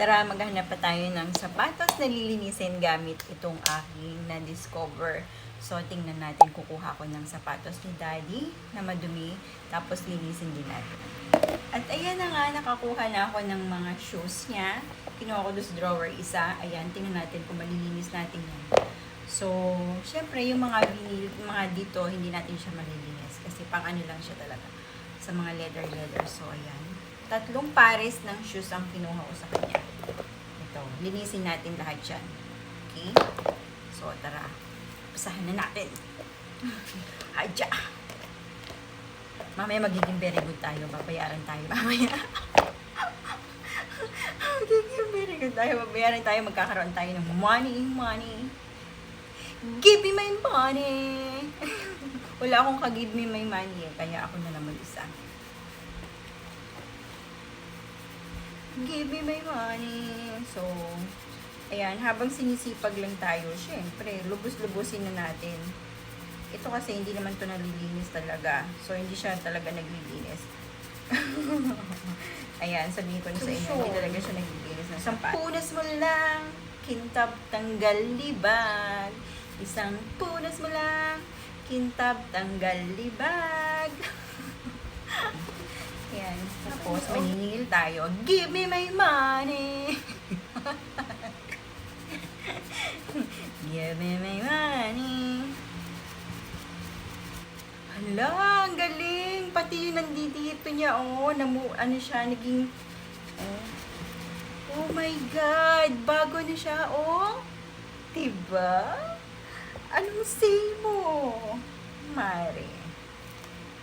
Tara, maghanap pa tayo ng sapatos na lilinisin gamit itong aking na-discover. So, tingnan natin, kukuha ko ng sapatos ni Daddy na madumi, tapos linisin din natin. At ayan na nga, nakakuha na ako ng mga shoes niya. Kinuha ko doon sa drawer isa. Ayan, tingnan natin kung malilinis natin yan. So, syempre, yung mga vinyl, mga dito, hindi natin siya malilinis. Kasi pang ano lang siya talaga. Sa mga leather-leather. So, ayan. Tatlong pares ng shoes ang kinuha ko sa kanya. Ito, linisin natin lahat yan. Okay? So, tara. Pasahan na natin. Hadya! Mamaya magiging very good tayo. Babayaran tayo mamaya. magiging very good tayo. Babayaran tayo. Magkakaroon tayo ng money, money. Give me my money! Wala akong ka-give me my money eh. Kaya ako na lang mag-isa. Give me my money. So, ayan, habang sinisipag lang tayo, syempre, lubos-lubusin na natin. Ito kasi hindi naman to nalilinis talaga. So, hindi siya talaga naglilinis. ayan, sabihin ko na sa inyo, hindi talaga siya naglilinis ng sapat. Punas mo lang, kintab tanggal libag. Isang punas mo lang, kintab tanggal libag. Ayan. Tapos, maniningil tayo. Give me my money! Give me my money! Hala, ang galing! Pati yung nandito niya, oh, namu, ano siya, naging, oh, oh my God! Bago na siya, oh! Diba? Anong say mo? Mare.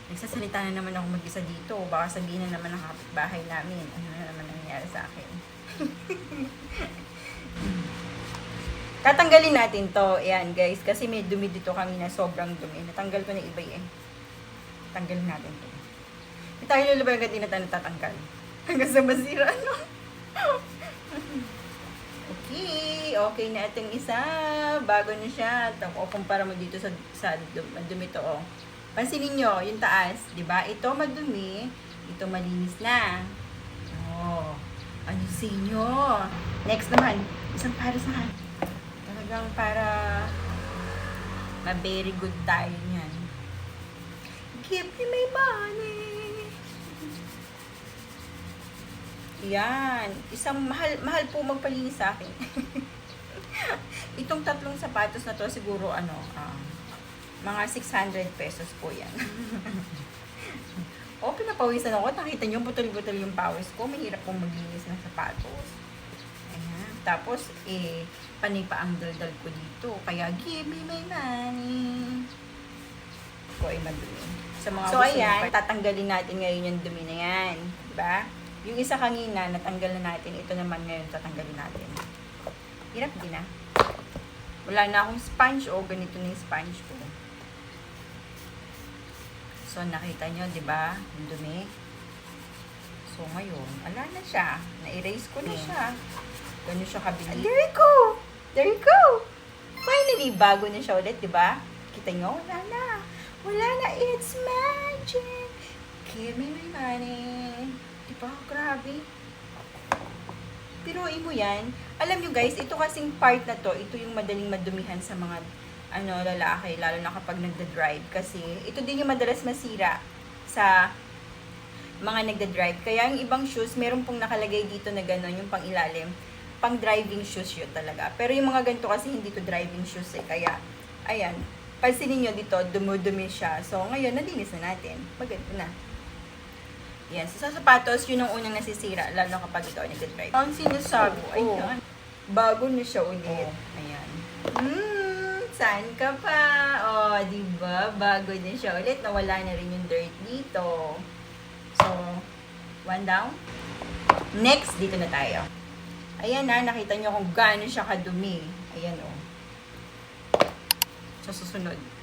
Nagsasalita na naman ako mag-isa dito. Baka sabihin na naman ng kapitbahay namin. Ano na naman nangyari sa akin. Tatanggalin natin to. Ayan, guys. Kasi may dumi dito kanina. Sobrang dumi. Natanggal ko na iba eh. Tanggalin natin to. Hindi tayo lulubay agad din na tayo natatanggal. Hanggang sa masira, no? okay. Okay na itong isa. Bago na siya. O, kumpara mo dito sa, sa dum- dumi to, oh. Pansinin nyo, yung taas, di ba? Ito madumi, ito malinis na. Oh, ano sa inyo? Next naman, isang pares naman. Talagang para ma-very good tayo niyan. Give me my money. Yan. Isang mahal, mahal po magpalinis sa akin. Itong tatlong sapatos na to siguro ano, ah, mga 600 pesos po yan. o, pinapawisan ako. Nakita niyo, butol-butol yung pawis ko. Mahirap pong maglinis ng sapatos. Ayan. Tapos, eh, panay pa ang daldal ko dito. Kaya, give me my money. Ko ay madumi. Sa mga so, ayan, tatanggalin natin ngayon yung dumi na yan. Diba? Yung isa kanina, natanggal na natin. Ito naman ngayon, tatanggalin natin. Hirap din ah. Wala na akong sponge o ganito na yung sponge ko. So, nakita nyo, di ba? Yung dumi. So, ngayon, ala na siya. Na-erase ko na siya. Ganun siya kabili. There you go! There you go! Finally, bago na siya ulit, di ba? Kita nyo? Wala na. Wala na. It's magic! Give me my money. Di ba? Grabe. Piruin mo yan. Alam nyo guys, ito kasing part na to, ito yung madaling madumihan sa mga ano, lalaki, lalo na kapag nagda-drive. Kasi, ito din yung madalas masira sa mga nagda-drive. Kaya yung ibang shoes, meron pong nakalagay dito na gano'n, yung pang ilalim. Pang driving shoes yun talaga. Pero yung mga ganito kasi hindi to driving shoes eh. Kaya, ayan, pansinin nyo dito, dumudumi siya. So, ngayon, nalinis na natin. Maganda na. Yan. So, sa sapatos, yun ang unang nasisira, lalo kapag ay nagda-drive. Ang sinasabi ko, ayan, bago na siya ulit. Ayan. Hmm, saan ka pa? Oh, di ba? Bago na siya ulit. Nawala na rin yung dirt dito. So, one down. Next, dito na tayo. Ayan na, nakita nyo kung gaano siya kadumi. Ayan, oh. Sa susunod.